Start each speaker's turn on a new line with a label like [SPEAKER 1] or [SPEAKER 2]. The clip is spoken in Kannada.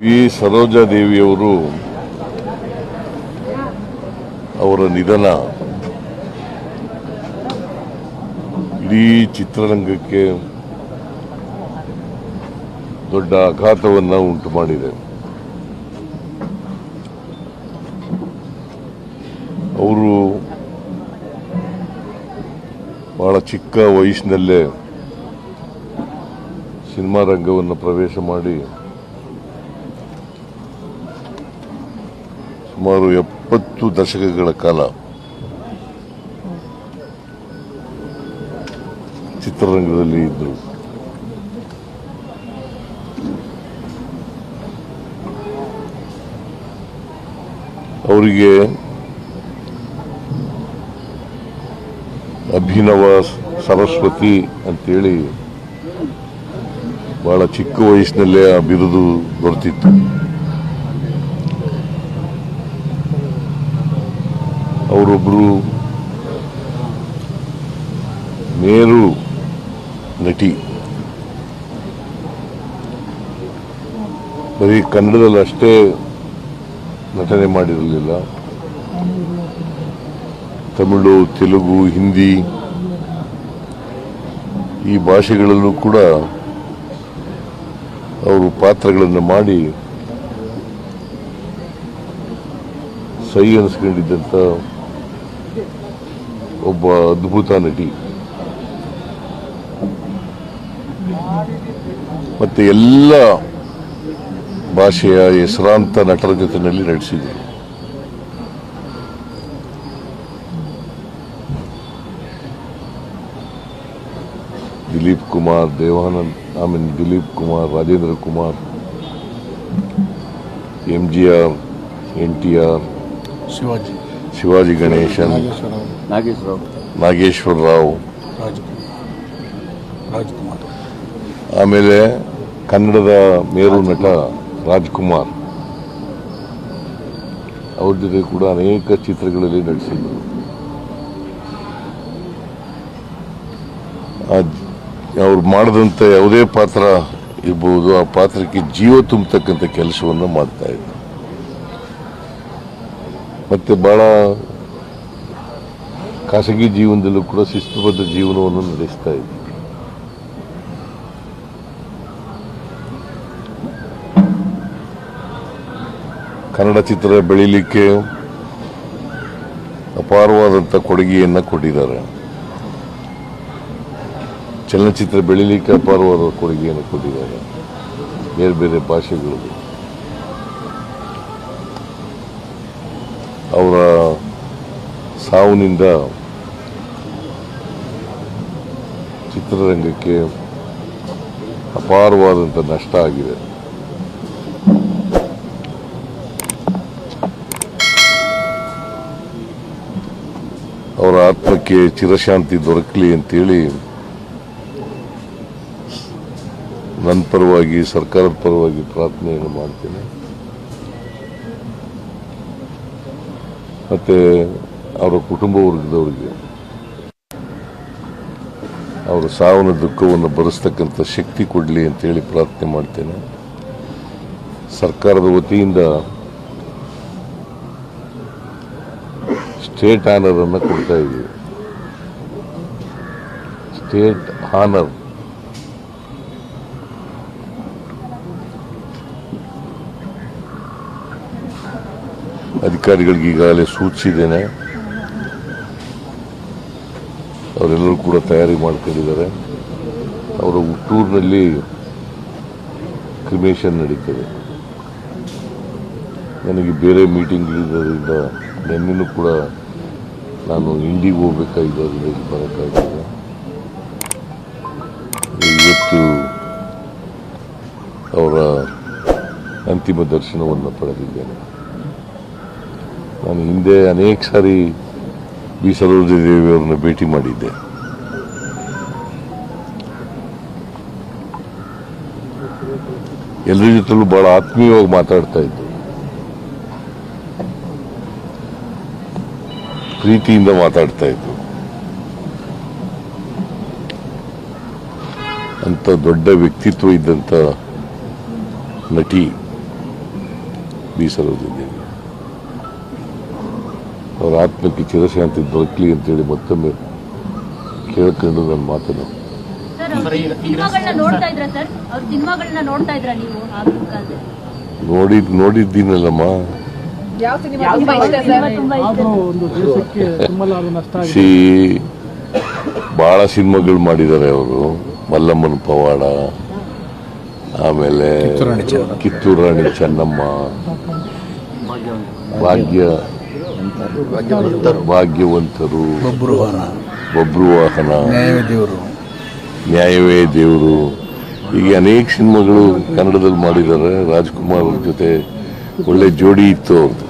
[SPEAKER 1] ವಿ. ಸರೋಜಾದೇವಿಯವರು ಅವರ ನಿಧನ ಇಡೀ ಚಿತ್ರರಂಗಕ್ಕೆ ದೊಡ್ಡ ಆಘಾತವನ್ನು ಉಂಟು ಮಾಡಿದೆ. ಅವರು ಬಹಳ ಚಿಕ್ಕ ವಯಸ್ಸಿನಲ್ಲೇ ಸಿನಿಮಾ ರಂಗವನ್ನು ಪ್ರವೇಶ ಮಾಡಿ ಸುಮಾರು ಎಪ್ಪತ್ತು ದಶಕಗಳ ಕಾಲ ಚಿತ್ರರಂಗದಲ್ಲಿ ಇದ್ದರು ಅವರಿಗೆ ಅಭಿನವ ಸರಸ್ವತಿ ಅಂತೇಳಿ ಬಹಳ ಚಿಕ್ಕ ವಯಸ್ಸಿನಲ್ಲೇ ಆ ಬಿರುದು ದೊರೆತಿತ್ತು. ಅವರೊಬ್ಬರು ಮೇರು ನಟಿ. ಬರೀ ಕನ್ನಡದಲ್ಲಿ ಅಷ್ಟೇ ನಟನೆ ಮಾಡಿರಲಿಲ್ಲ. ತಮಿಳು, ತೆಲುಗು, ಹಿಂದಿ ಈ ಭಾಷೆಗಳಲ್ಲೂ ಕೂಡ ಅವರು ಪಾತ್ರಗಳನ್ನು ಮಾಡಿ ಸೈ ಅನಿಸ್ಕೊಂಡಿದ್ದಂಥ ಒಬ್ಬ ಅದ್ಭುತ ನಟಿ. ಮತ್ತೆ ಎಲ್ಲ ಭಾಷೆಯ ಹೆಸರಾಂತ ನಟರ ಜೊತೆಯಲ್ಲಿ ನಟಿಸಿದ್ರು Dilip Kumar Dev Anand mean Dilip Kumar, Rajendra Kumar, M G R, N T R,
[SPEAKER 2] Shivaji.
[SPEAKER 1] Shivaji Ganesan
[SPEAKER 2] Nageswara
[SPEAKER 3] Nageswara Rao.
[SPEAKER 1] Rao
[SPEAKER 2] Rajkumar Rajkumar.
[SPEAKER 1] ಆಮೇಲೆ ಕನ್ನಡದ ಮೇರು ನಟ ರಾಜ್ಕುಮಾರ್. ಅವ್ರ ಜೊತೆ ಕೂಡ ಅನೇಕ ಚಿತ್ರಗಳಲ್ಲಿ ನಟಿಸಿದ್ರು. ಅವ್ರು ಮಾಡಿದಂಥ ಯಾವುದೇ ಪಾತ್ರ ಇರ್ಬೋದು ಆ ಪಾತ್ರಕ್ಕೆ ಜೀವ ತುಂಬತಕ್ಕಂಥ ಕೆಲಸವನ್ನು ಮಾಡ್ತಾ ಇದ್ರು. ಮತ್ತೆ ಬಹಳ ಖಾಸಗಿ ಜೀವನದಲ್ಲೂ ಕೂಡ ಶಿಸ್ತುಬದ್ಧ ಜೀವನವನ್ನು ನಡೆಸ್ತಾ ಇದ್ದೀವಿ. ಕನ್ನಡ ಚಿತ್ರ ಬೆಳೀಲಿಕ್ಕೆ ಅಪಾರವಾದಂಥ ಕೊಡುಗೆಯನ್ನು ಕೊಟ್ಟಿದ್ದಾರೆ. ಚಲನಚಿತ್ರ ಬೆಳೀಲಿಕ್ಕೆ ಅಪಾರವಾದ ಕೊಡುಗೆಯನ್ನು ಕೊಟ್ಟಿದ್ದಾರೆ. ಬೇರೆ ಬೇರೆ ಭಾಷೆಗಳಿಗೆ ಸಾವಿನಿಂದ ಚಿತ್ರರಂಗಕ್ಕೆ ಅಪಾರವಾದಂಥ ನಷ್ಟ ಆಗಿದೆ. ಅವರ ಆತ್ಮಕ್ಕೆ ಚಿರಶಾಂತಿ ದೊರಕಲಿ ಅಂತೇಳಿ ನನ್ನ ಪರವಾಗಿ, ಸರ್ಕಾರದ ಪರವಾಗಿ ಪ್ರಾರ್ಥನೆಯನ್ನು ಮಾಡ್ತೇನೆ. ಮತ್ತೆ ಅವರ ಕುಟುಂಬ ವರ್ಗದವರಿಗೆ ಅವರ ಸಾವಿನ ದುಃಖವನ್ನು ಬರೆಸ್ತಕ್ಕಂಥ ಶಕ್ತಿ ಕೊಡಲಿ ಅಂತೇಳಿ ಪ್ರಾರ್ಥನೆ ಮಾಡ್ತೇನೆ. ಸರ್ಕಾರದ ವತಿಯಿಂದ ಸ್ಟೇಟ್ ಆನರ್ ಅನ್ನು ಕೊಡ್ತಾ ಇದ್ದೀವಿ. ಸ್ಟೇಟ್ ಆನರ್ ಅಧಿಕಾರಿಗಳಿಗೆ ಈಗಾಗಲೇ ಸೂಚಿಸಿದ್ದೇನೆ. ಅವರೆಲ್ಲರೂ ಕೂಡ ತಯಾರಿ ಮಾಡ್ಕೊಂಡಿದ್ದಾರೆ. ಅವರ ಹುಟ್ಟೂರಿನಲ್ಲಿ ಕ್ರಿಮೇಷನ್ ನಡೀತದೆ. ನನಗೆ ಬೇರೆ ಮೀಟಿಂಗ್ಗಳಿರೋದ್ರಿಂದ ನಿನ್ನೆನೂ ಕೂಡ ನಾನು ಇಂಡಿಗೆ ಹೋಗ್ಬೇಕಾಗಿದ್ದರಿಂದ ಇಲ್ಲಿ ಬರೋಕ್ಕಾಗಿಲ್ಲ ಇವತ್ತು ಅವರ ಅಂತಿಮ ದರ್ಶನವನ್ನು ಪಡೆದಿದ್ದೇನೆ. ನಾನು ಹಿಂದೆ ಅನೇಕ ಸಾರಿ ಬಿ. ಸರೋಜದೇವಿಯವರನ್ನು ಭೇಟಿ ಮಾಡಿದ್ದೆ. ಎಲ್ಲರ ಜೊತೆಲೂ ಬಹಳ ಆತ್ಮೀಯವಾಗಿ ಮಾತಾಡ್ತಾ ಇದ್ದರು ಪ್ರೀತಿಯಿಂದ ಮಾತಾಡ್ತಾ ಇದ್ರು ಅಂತ ದೊಡ್ಡ ವ್ಯಕ್ತಿತ್ವ ಇದ್ದಂಥ ನಟಿ ಬಿ ಸರೋಜಿದ್ದೇವೆ ಅವರ ಆತ್ಮಕ್ಕೆ ಚಿರಶಾಂತಿ ದೊರಕಲಿ ಅಂತೇಳಿ ಮತ್ತೊಮ್ಮೆ ಕೇಳ್ಕೊಂಡು ನನ್ನ ಮಾತನ್ನು
[SPEAKER 3] ಸಿನಿಮಾಗಳನ್ನ ನೋಡ್ತಾ ಇದ್ರ ಸರ್? ಅವ್ರ ಸಿನಿಮಾಗಳನ್ನ ನೋಡ್ತಾ ಇದ್ರ ನೀವು ಆಗಿನ ಕಾಲದಲ್ಲಿ?
[SPEAKER 1] ನೋಡಿದ್ ನೋಡಿದ್ದೀನಲ್ಲಮ್ಮ.
[SPEAKER 3] ಯಾವ ಸಿನಿಮಾ ತುಂಬಾ ಇಷ್ಟ
[SPEAKER 2] ಒಂದು ದೇಶಕ್ಕೆ ತುಂಬಲಾದ ನಷ್ಟ
[SPEAKER 1] ಸಿ ಭಾಳ ಸಿನಿಮಾಗಳು ಮಾಡಿದ್ದಾರೆ ಅವರು. ಮಲ್ಲಮ್ಮನ ಪವಾಡ ಆಮೇಲೆ ಕಿತ್ತೂರು ರಾಣಿ ಚೆನ್ನಮ್ಮ. ಭಾಗ್ಯ ಭಾಗ್ಯವಂತರು.
[SPEAKER 2] ಬಬ್ರುವಾಹನ
[SPEAKER 1] ಒಬ್ರು ವಾಹನ
[SPEAKER 2] ನ್ಯಾಯವೇ ದೇವರು
[SPEAKER 1] ನ್ಯಾಯವೇ ದೇವರು ಹೀಗೆ ಅನೇಕ ಸಿನಿಮಾಗಳು ಕನ್ನಡದಲ್ಲಿ ಮಾಡಿದ್ದಾರೆ. ರಾಜ್ಕುಮಾರ್ ಅವ್ರ ಜೊತೆ ಒಳ್ಳೆ ಜೋಡಿ ಇತ್ತು ಅವ್ರದ್ದು.